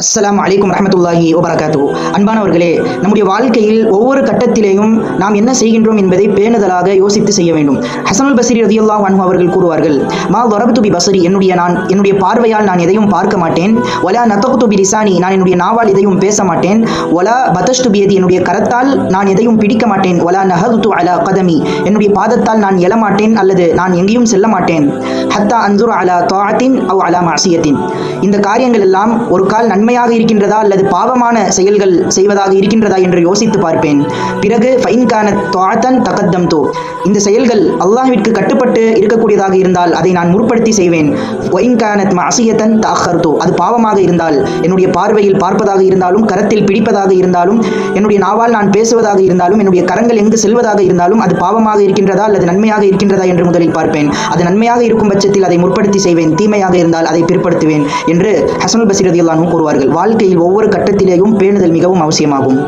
அஸ்லாம் அலைக்கும் ரஹமத்துல்லாஹி வபரகாத்து அன்பானவர்களே நம்முடைய வாழ்க்கையில் ஒவ்வொரு கட்டத்திலேயும் நாம் என்ன செய்கின்றோம் என்பதை பேணுதலாக யோசித்து செய்ய வேண்டும். ஹசனுல் பசரி ரதியுல்லா அன்ஹு அவர்கள் கூறுவார்கள் மா வரபத்து பசரி என்னுடைய நான் என்னுடைய பார்வையால் நான் எதையும் பார்க்க மாட்டேன். ஒலா நத்தகு பி நான் என்னுடைய நாவால் எதையும் பேச மாட்டேன். ஒலா பதஷ்டு பியதி என்னுடைய கரத்தால் நான் எதையும் பிடிக்க மாட்டேன். ஒலா நஹதுத்து அலா கதமி என்னுடைய பாதத்தால் நான் எழமாட்டேன் அல்லது நான் எங்கேயும் செல்ல மாட்டேன். ஹத்தா அன்சுர் அலா தாத்தின் அவ் அலா மாசியத்தின். இந்த காரியங்கள் எல்லாம் ஒரு கால் நன்மையாக இருக்கின்றதா அல்லது பாவமான செயல்கள் செய்வதாக இருக்கின்றதா என்று யோசித்து பார்ப்பேன். பிறகு ஃபைன்கான தகத்தம் தோ இந்த செயல்கள் அல்லாஹ்விற்கு கட்டுப்பட்டு இருக்கக்கூடியதாக இருந்தால் அதை நான் முற்படுத்தி செய்வேன். ஒயின் கானத் தாக்கர்தோ அது பாவமாக இருந்தால் என்னுடைய பார்வையில் பார்ப்பதாக இருந்தாலும் கரத்தில் பிடிப்பதாக இருந்தாலும் என்னுடைய நாவால் நான் பேசுவதாக இருந்தாலும் என்னுடைய கரங்கள் எங்கு செல்வதாக இருந்தாலும் அது பாவமாக இருக்கின்றதா அல்லது நன்மையாக இருக்கின்றதா என்று முதலில் பார்ப்பேன். அது நன்மையாக இருக்கும் பட்சத்தில் அதை முற்படுத்தி செய்வேன். தீமையாக இருந்தால் அதை பிற்படுத்துவேன் என்று ஹசனுல் பசீர் கூறுவார். கூறுவார்கள் வாழ்க்கையில் ஒவ்வொரு கட்டத்திலேயும் பேணுதல் மிகவும் அவசியமாகும்.